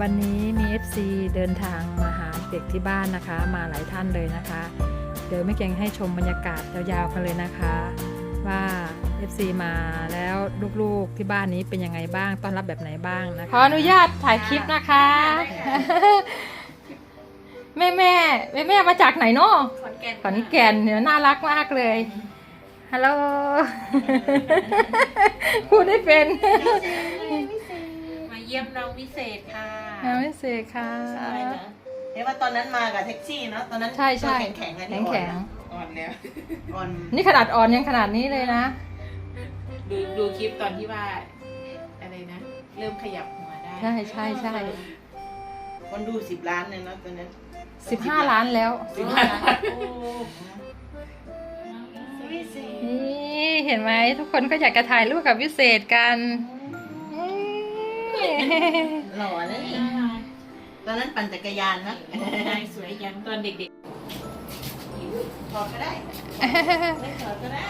วันนี้มี FC เดินทางมาหาเด็กที่บ้านนะคะ มาหลายท่านเลยนะคะ เดี๋ยวไม่เก่งให้ชมบรรยากาศยาวๆกันเลยนะคะ ว่า FC มาแล้วลูกๆที่บ้านนี้เป็นยังไงบ้างต้อนรับแบบไหนบ้างนะคะขออนุญาตถ่ายคลิปนะคะ แม่แม่แม่แม่มาจากไหนเนาะขอนแก่นขอนแก่นเนี่ยน่ารักมากเลยฮัลโหลพูดได้เป็น มาเยี่ยมน้องวิเศษค่ะ น้ำไม่เสกค่ะ ใช่นะเห็นว่าตอนนั้นมากับแท็กซี่เนาะตอนนั้นใช่ใช่ ตัวแข็งๆอันนี้แข็งอ่อนนะอ่อนๆนี่ขนาดอ่อนยังขนาดนี้เลยนะ ดูดูคลิปตอนที่ว่า อะไรนะ เริ่มขยับหัวได้ ใช่ใช่ใช่คนดูสิบล้านเลยเนาะตอนนั้นสิบห้าล้านแล้วสิบห้าล้าน โอ้วิเศษนี่เห็นไหมทุกคนก็อยากจะถ่ายรูปกับวิเศษกันอืม หล่อนะนี่ตอนนั้นปั่นจักรยานนะนายสวยยังตอนเด็กถอดก็ได้ไม่ถอดก็ได้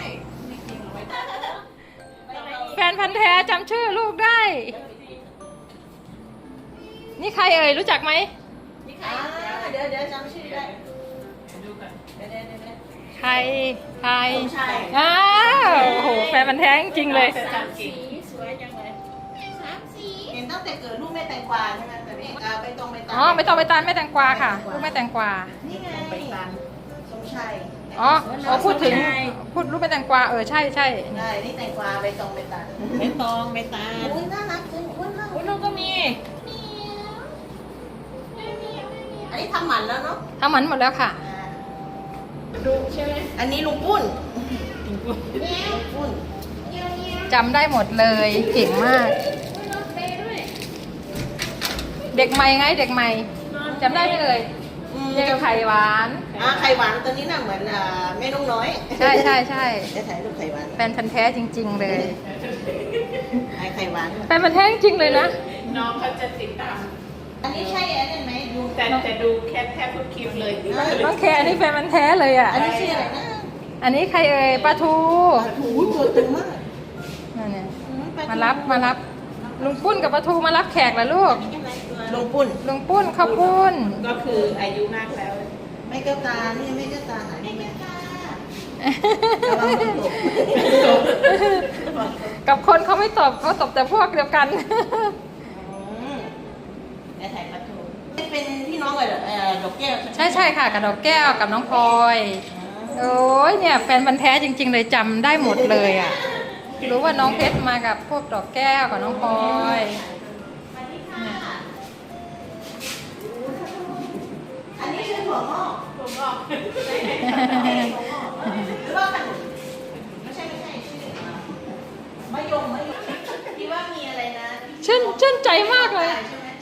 แฟนพันธ์แท้จำชื่อลูกได้ นี่ใครเอ่ยรู้จักไหมอ่าเดี๋ยวเดี๋ยวจำชื่อได้ๆดูก่อนเดี๋ยวเดี๋ยวเดี๋ยวเดี๋ยวใครใครสมชายอ้าวโอ้โหแฟนพันธ์แท้จริงๆเลย นตั้งแต่เกิดลูกแม่แตงกวาใช่ไหมแต่นี่อ่าไปตรงไปตามอ๋อไม่ต้องไปตานแม่แตงกวาค่ะลูกแม่แตงกวานี่ไงไปตันสมชายอ๋ออ๋อพูดถึงพูดลูกแม่แตงกวาเออใช่ใช่ได้นี่แตงกวาไปตรงไปตามไปตองไปตาลอุ้ยน่ารักจังอ้วนมากอุ้ยน้องก็มีอันนี้ทำหมันแล้วเนาะทำหมันหมดแล้วค่ะดูใช่ไหมอันนี้ลุงปุ้นลุงปุ้นจำได้หมดเลยเก่งมาก เด็กใหม่ไงเด็กใหม่จำได้ไหมเลยอืมเด็กไข่หวาน อ่าไข่หวานตัวนี้น่ะเหมือนอ่าแม่นุ่งน้อยใช่ใช่ใช่จะถ่ายรูปไข่หวานแฟนพันธ์แท้จริง ๆ เลยไข่ไข่หวานแฟนพันธ์แท้จริงๆเลยนะ น้องเขาจะติดตาม อันนี้ใช่อันนี้ไหมดูแต่จะดูแค่แทบทุกคลิปเลยน้องแคร์นี่แฟนพันธ์แท้เลยอะ อันนี้ชื่ออะไรนะอันนี้ใครเอ่ยปลาทูปลาทูตัวตึงมากนั่นเนี่ยอืปลทูมารับมารับลุงปุ้นกับปลาทูมารับแขกเหรอลูก ลุงปุ้น ลุงปุ้นข้าวปุ้น ก็คืออายุมากแล้ว ไม่แก้วตา นี่ไม่แก้วตาหายไม่แก้วตาระวังมันตกกับคนเขาไม่ตบเขาตบแต่พวกเดียวกัน อืมได้ถ่ายปลาทูนี่เป็นพี่น้องกับเอ่อดอกแก้วใช่ใช่ค่ะกับดอกแก้วกับน้องพลอย โอ้ยเนี่ยแฟนบันธุ์แท้จริง ๆ เลยจำได้หมดเลยอะ รู้ว่าน้องเพชรมากับพวกดอกแก้วกับน้องพลอยอันนี้ ถั่วงอกผมบอกหรือว่าขนมไม่ใช่ไม่ใช่ชื่อมะยมมะยมที่ว่ามีอะไรนะชื่นชื่นใจมากเลย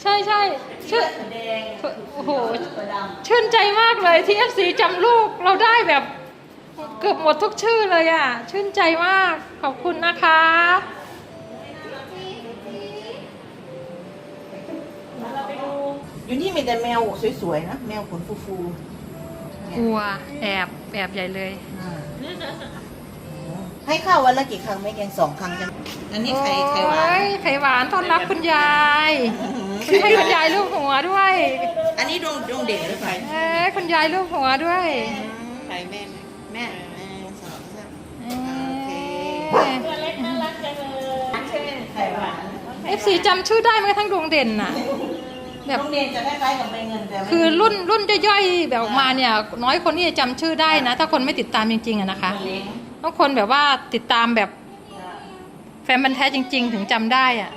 ใช่ใช่ชื่ชื่อนแดงโอ้โหถั่วดำชื่นใจมากเลยที่ FC จำลูกเราได้แบบเกือบหมดทุกชื่อเลยอะ ชื่นใจมากขอบคุณนะคะ อยู่นี่มีแต่แมวสวยๆนะแมวขนฟูๆกลัวแอบแอบใหญ่เลยอ่าให้ข้าววันละกี่ครั้งไม่เกินสองครั้งกันอันนี้ไข่ไข่หวาโอ้นยไข่หวานต้อนรับคุณยายอื้อหือให้คุณยายลูกหัวด้วยอันนี้ดวงดวงเด่นหรือเปล่าเอ้ยคุณยายลูกหัวด้วยใครแม่ไหมแม่หนึ่งสองสามเอ้โอเคยตัวเล็กน่ารักจังเลยเช่นไข่หวานเอฟซีจำชื่อได้ไหมกระทั้งดวงเด่นน่ะ แบบโรงเรียนจะคล้ายๆกับใบเงินแต่ไม่คือรุ่นรุ่นย่อยๆแบบออกมาเนี่ย น้อยคนที่จะจำชื่อได้นะ ถ้าคนไม่ติดตามจริงๆอะนะคะเล็กต้องคนแบบว่าติดตามแบบแฟนบันธุ์แท้จริง ๆ ถึงจำได้อะ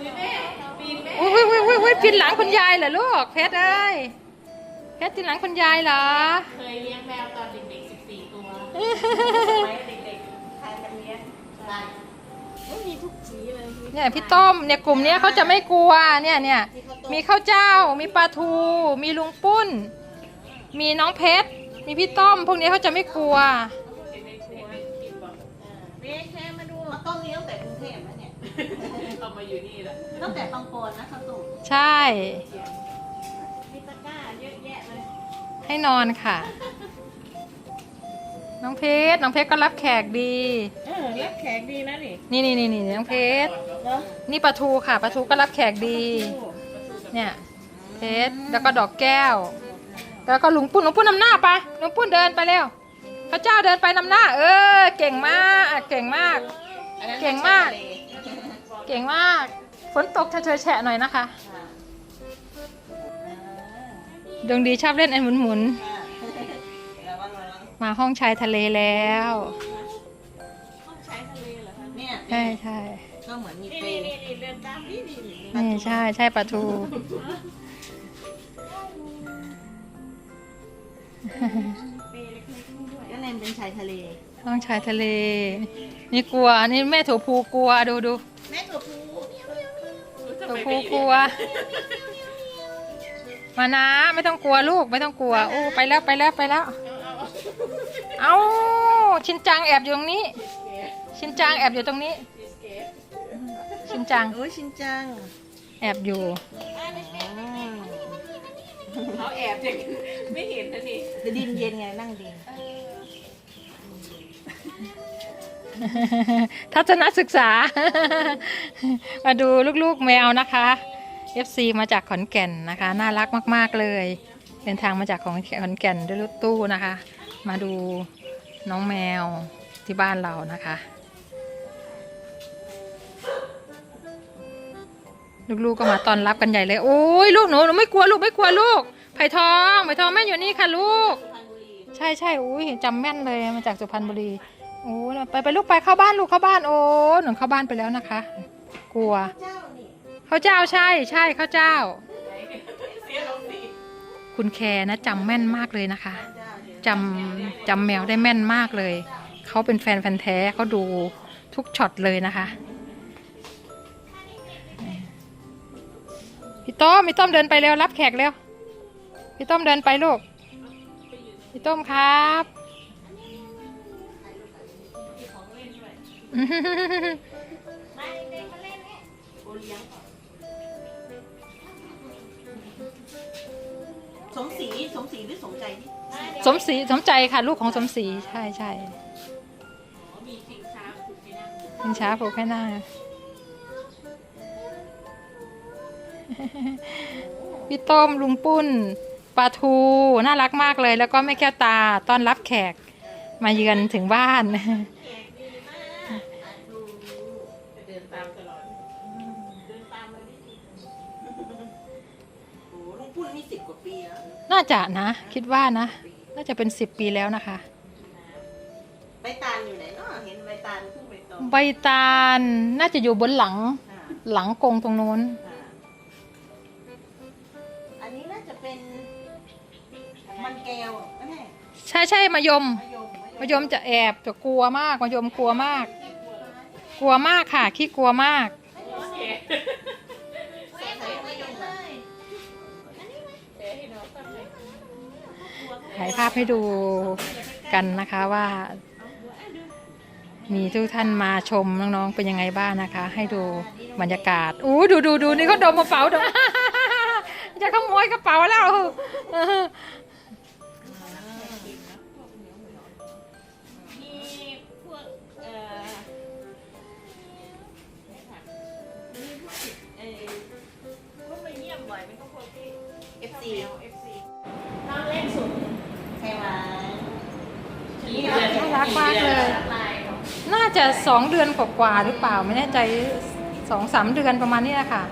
ปีแม่ปีแม่อุ้ยอุ้ยอุ้ยอุ้ยอุ้ยปีนหลังคุณยายเหรอลูกเพชรเอ้ยเพชรปีนหลังคุณยายเหรอ เคยเลี้ยงแมวตอนเด็กๆ 14 ตัวไว้เด็กๆใครกันเลี้ยงได้ ไม่มีทุกสีเลยเนี่ยพี่ต้มเนี่ยกลุ่มเนี้ยเขาจะไม่กลัวเนี่ยเนี่ยมีข้าวเจ้า มีปลาทู มีลุงปุ้น มีน้องเพชรมีพี่ต้มพวกนี้เขาจะไม่กลัวเบ๊แค่มาดูมาต้นนี้ตั้งแต่กรุงเทพนะเนี่ยเอามาอยู่นี่แล้วตั้งแต่บางปอนนะข้าวต้มใช่มีตะกร้าเยอะแยะเลยให้นอนค่ะ น้องเพชร น้องเพชรก็รับแขกดี เออรับแขกดีนะนี่นี่นี่นี่นี่น้องเพชร เนาะนี่ปลาทูค่ะปลาทูก็รับแขกดีปลาทูกับเนี่ย เพชร แล้วก็ดอกแก้ว แล้วก็ลุงปุ้นลุงปุ้นนำหน้าไปลุงปุ้นเดินไปเร็ว พระเจ้าเดินไปนำหน้า เออ เก่งมาก เก่งมาก อันนั้นเก่งมากไใช่ทะเลเก่งมาก ฝนตกเฉยๆแฉะหน่อยนะคะค่ะดวงดีชอบเล่นไอ้หมุนอ่ มาห้องชายทะเลแล้วใช้ทะเลเหรอคะเนี่ยใช่ใช่ก็เหมือนมีนี่เปรนี่ย์นี่นี่เดินตามนี่นี่นี่นี่ใช่ใช่ปลาทูเปย์เล็กๆนู่นด้วยก็เลยเป็นชายทะเลห้องชายทะเล นี่กลัวนี่แม่ถั่วพูกลัวดูดูแม่ตัวผู้ถั่วพูกลัว มานะไม่ต้องกลัวลูกไม่ต้องกลัวโอ้ไปแล้วไปแล้วไปแล้ว เอาชินจังแอบอยู่ตรงนี้ ชินจังแอบอยู่ตรงนี้ ชินจังโอ้ยชินจัง แอบอยู่เขาแอบอย่างไม่เห็นนะนี่จะดินเย็นไงนั่งดินทัศนศึกษา มาดูลูกๆแมวนะคะ FC มาจากขอนแก่นนะคะ น่ารักมาก ๆ เลย เดินทางมาจากของขอนแก่นด้วยรถตู้นะคะ มาดูน้องแมวที่บ้านเรานะคะ ลูกๆก็มาตอนรับกันใหญ่เลย โอ้ยลูกหนูหนูไม่กลัวลูกไม่กลัวลูกไผ่ทองไผ่ทองแม่อยู่นี่ค่ะลูก ใช่ใช่อุ้ยจำแม่นเลยมาจากสุพรรณบุรีโอ้ไปไปลูกไปเข้าบ้านลูกเข้าบ้านโอ้หนูเข้าบ้านไปแล้วนะคะ กลัวเข้าเจ้าใช่ใช่ข้าเจ้า คุณแคร์นะจำแม่นมากเลยนะคะ จำจำแมวได้แม่นมากเลย เขาเป็นแฟนแฟนแท้เขาดูทุกช็อตเลยนะคะพี่ต้อมพี่ต้อมเดินไปเร็วรับแขกเร็วพี่ต้อมเดินไปลูกพี่ต้อมครับส มศรีสมศรีหรือสมใจที่สมศรีสมใจค่ะ ลูกของสมศรีใช่ใช่มีสิงช้าผูกไปนั่งเป็นช้าผูกแค่หน้าพี่ต้มลุงปุ้นปลาทูน่ารักมากเลย แล้วก็แม่แก้วตาต้อนรับแขกมาเยือนถึงบ้าน น่าจะนะ คิดว่านะ น่าจะเป็นสิบปีแล้วนะคะ ใบตาลอยู่ไหนเนาะเห็นใบตาลพุ่งไปตรงใบตาลน่าจะอยู่บนหลังอ่าหลังกรงตรงนู้น อ่าอันนี้น่าจะเป็นมันแก้วไม่ใช่ใช่ใช่มายมมะยมมายมจะแอบจะกลัวมากมายมกลัวมาก กลัวมากค่ะขี้กลัวมากายภาพให้ดูกันนะคะว่า มีทุกท่านมาชมน้องๆเป็นยังไงบ้างนะคะ ให้ดูบรรยากาศอู้ดูดูดูนี่เขาดมกระเป๋าดมจะขโมยกระเป๋าแล้วเออมีพวกเอ่อมีพวกเอ่อพวกไปเยี่ยมบ่อยเป็นพวกคนที่เอฟซี ใช่ไหมน่ารักมากเลยลายของน่าจะสองเดือนกว่าๆหรือเปล่า ไม่แน่ใจสองสามเดือนประมาณนี้แหละค่ะ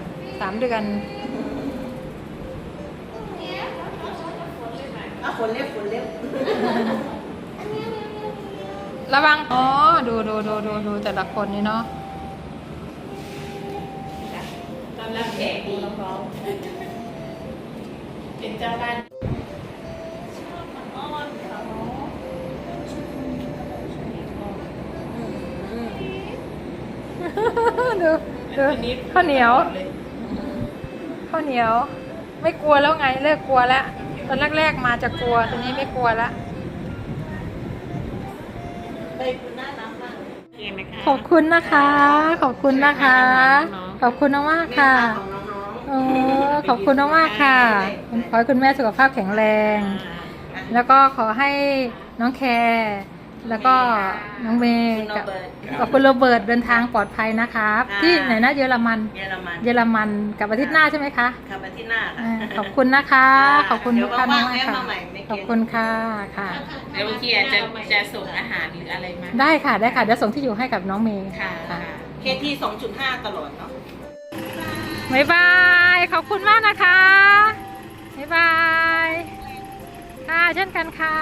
สามเดือนอะฝนเล็บฝนเล็บระวัง อ๋อ ดูดูดูดูดูแต่ละคนนี่เนาะตอนรับแขกดีน้องๆเป็นเจ้าบ้านชอบมาอ้อนเขา ดูดูข้าวเหนียวข้าวเหนียว ไม่กลัวแล้วไงเลิกกลัวแล้วตอนแรกๆมาจะกลัวตอนนี้ไม่กลัวละใบคุณน่ารักมากเลยเองนะคะขอบคุณนะคะ ขอบคุณนะคะ ขอบคุณมากๆค่ะของน้องโอ้ขอบคุณมากๆค่ะขอให้คุณแม่สุขภาพแข็งแรงๆอะแล้วก็ขอให้น้องแคร์ แล้วก็น้องเมย์คุณโรกับเบิร์ตกับคุณโรเบิร์ตเดินทางปลอดภัยนะครับค่ะที่ไหนนะเยอรมัน เยอรมัน เยอรมันกับอาทิตย์หน้าใช่ไหมคะครับอาทิตย์ที่หน้าอ่าค่ะขอบคุณนะคะ ขอบคุณเดี๋ทุยวกท่านว่างๆมากแวะค่ะมาใหม่ไม่เกรงขอบคุณค่ะค่ะเดี๋ยวบางทีอาจจะจะส่งอาหารหรืออะไรมาได้ค่ะได้ค่ะเดี๋ยวส่งที่อยู่ให้กับน้องเมย์ค่ะค่ะค่ะเคที่สองจุดห้าตลอดเนาะบ๊ายบายขอบคุณมากนะคะบ๊ายบายค่ะเช่นกันค่ะ